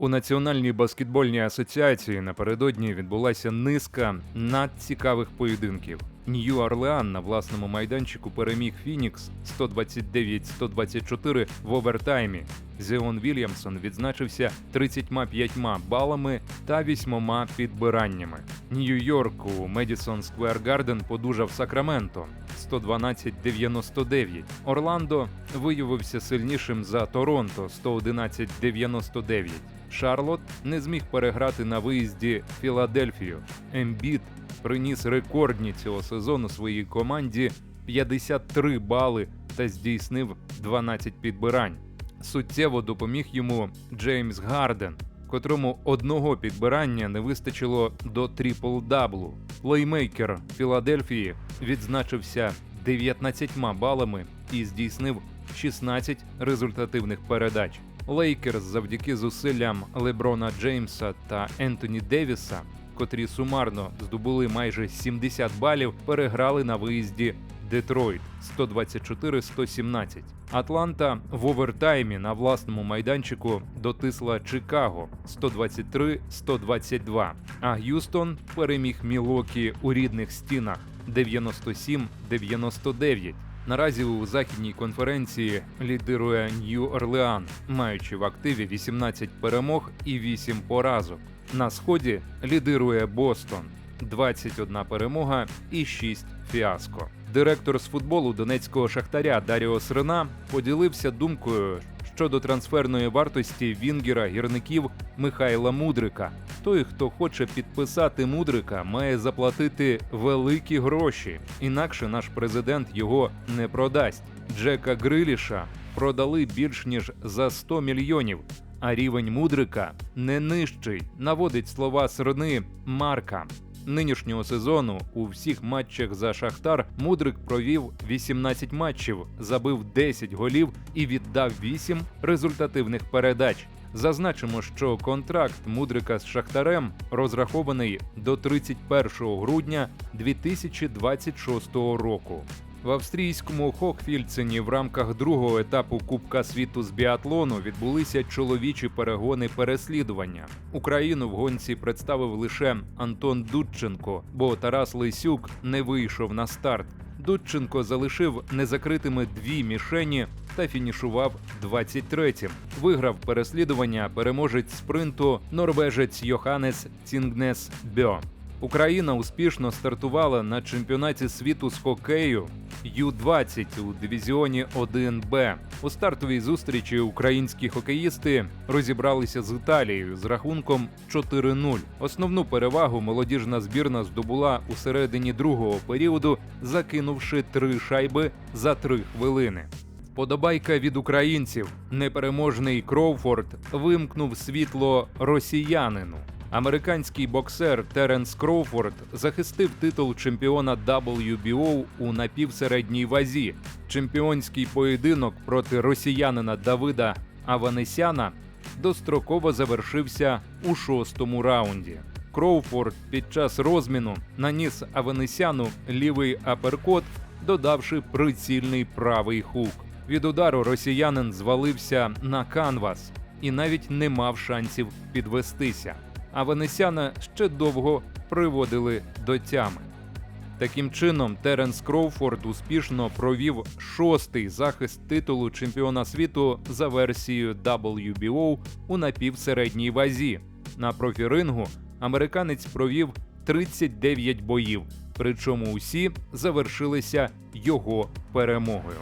У Національній баскетбольній асоціації напередодні відбулася низка надцікавих поєдинків. Нью-Орлеан на власному майданчику переміг Фінікс 129-124 в овертаймі. Зеон Вільямсон відзначився 35 балами та 8 підбираннями. Нью-Йорк у Медісон Сквер Гарден подужав Сакраменто 112-99. Орландо виявився сильнішим за Торонто 111-99. Шарлот не зміг переграти на виїзді Філадельфію. Ембіт приніс рекордні цього сезону своїй команді 53 бали та здійснив 12 підбирань. Суттєво допоміг йому Джеймс Гарден, котрому одного підбирання не вистачило до трипл-даблу. Плеймейкер Філадельфії відзначився 19 балами і здійснив 16 результативних передач. Лейкерс завдяки зусиллям Леброна Джеймса та Ентоні Девіса, котрі сумарно здобули майже 70 балів, переграли на виїзді Детройт 124-117. Атланта в овертаймі на власному майданчику дотисла Чикаго 123-122. А Г'юстон переміг Мілокі у рідних стінах 97-99. Наразі у західній конференції лідирує Нью-Орлеан, маючи в активі 18 перемог і 8 поразок. На сході лідирує Бостон 21 перемога і 6 фіаско. Директор з футболу донецького шахтаря Даріо Срина поділився думкою щодо трансферної вартості вінгера гірників Михайла Мудрика. Той, хто хоче підписати Мудрика, має заплатити великі гроші, інакше наш президент його не продасть. Джека Гриліша продали більш ніж за 100 мільйонів. А рівень Мудрика не нижчий, наводить слова Срни Марка. Нинішнього сезону у всіх матчах за Шахтар Мудрик провів 18 матчів, забив 10 голів і віддав 8 результативних передач. Зазначимо, що контракт Мудрика з Шахтарем розрахований до 31 грудня 2026 року. В австрійському Хокфільцені в рамках другого етапу Кубка світу з біатлону відбулися чоловічі перегони переслідування. Україну в гонці представив лише Антон Дудченко, бо Тарас Лисюк не вийшов на старт. Дудченко залишив незакритими дві мішені та фінішував 23-м. Виграв переслідування переможець спринту норвежець Йоханес Цінгнес Бьо. Україна успішно стартувала на чемпіонаті світу з хокею Ю-20 у дивізіоні 1Б. У стартовій зустрічі українські хокеїсти розібралися з Італією з рахунком 4-0. Основну перевагу молодіжна збірна здобула у середині другого періоду, закинувши три шайби за три хвилини. Подобайка від українців. Непереможний Кроуфорд вимкнув світло росіянину. Американський боксер Теренс Кроуфорд захистив титул чемпіона WBO у напівсередній вазі. Чемпіонський поєдинок проти росіянина Давида Аванесяна достроково завершився у шостому раунді. Кроуфорд під час розміну наніс Аванесяну лівий аперкот, додавши прицільний правий хук. Від удару росіянин звалився на канвас і навіть не мав шансів підвестися. А Венесяна ще довго приводили до тями. Таким чином, Теренс Кроуфорд успішно провів шостий захист титулу чемпіона світу за версією WBO у напівсередній вазі. На профірингу американець провів 39 боїв, причому усі завершилися його перемогою.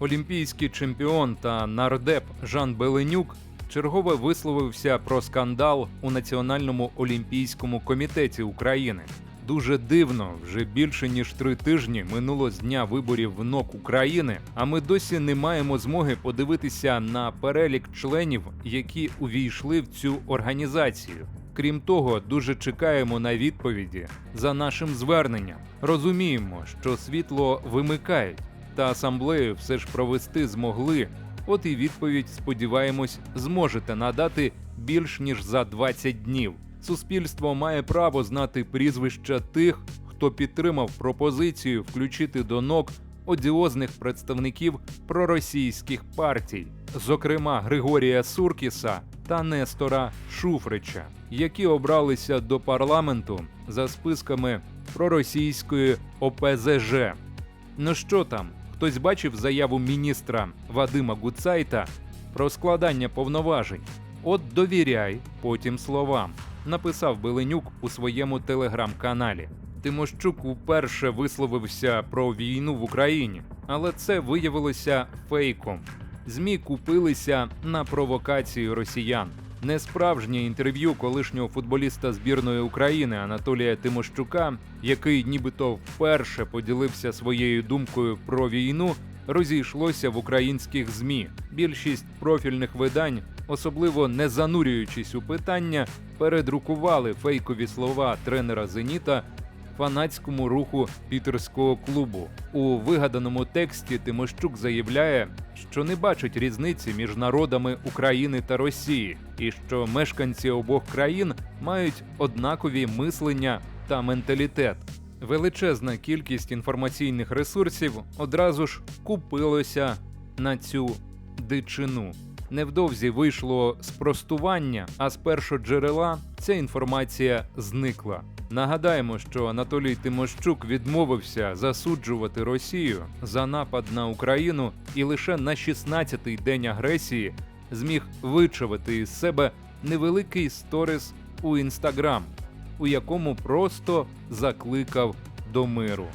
Олімпійський чемпіон та нардеп Жан Беленюк чергове висловився про скандал у Національному олімпійському комітеті України. Дуже дивно, вже більше ніж три тижні минуло з дня виборів в НОК України, а ми досі не маємо змоги подивитися на перелік членів, які увійшли в цю організацію. Крім того, дуже чекаємо на відповіді за нашим зверненням. Розуміємо, що світло вимикають, та асамблею все ж провести змогли. От і відповідь, сподіваємось, зможете надати більш ніж за 20 днів. Суспільство має право знати прізвища тих, хто підтримав пропозицію включити до НОК одіозних представників проросійських партій, зокрема Григорія Суркіса та Нестора Шуфрича, які обралися до парламенту за списками проросійської ОПЗЖ. Ну що там, хтось бачив заяву міністра Вадима Гуцайта про складання повноважень? От довіряй потім словам, написав Беленюк у своєму телеграм-каналі. Тимощук уперше висловився про війну в Україні, але це виявилося фейком. ЗМІ купилися на провокацію росіян. Несправжнє інтерв'ю колишнього футболіста збірної України Анатолія Тимощука, який нібито вперше поділився своєю думкою про війну, розійшлося в українських ЗМІ. Більшість профільних видань, особливо не занурюючись у питання, передрукували фейкові слова тренера Зеніта фанатському руху пітерського клубу. У вигаданому тексті Тимощук заявляє, що не бачить різниці між народами України та Росії, і що мешканці обох країн мають однакові мислення та менталітет. Величезна кількість інформаційних ресурсів одразу ж купилося на цю дичину. Невдовзі вийшло спростування, а з першоджерела ця інформація зникла. Нагадаємо, що Анатолій Тимощук відмовився засуджувати Росію за напад на Україну і лише на 16-й день агресії зміг вичавити із себе невеликий сторіс у інстаграм, у якому просто закликав до миру.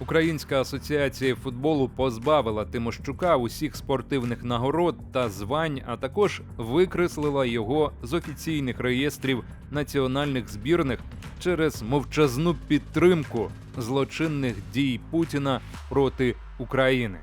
Українська асоціація футболу позбавила Тимощука усіх спортивних нагород та звань, а також викреслила його з офіційних реєстрів національних збірних через мовчазну підтримку злочинних дій Путіна проти України.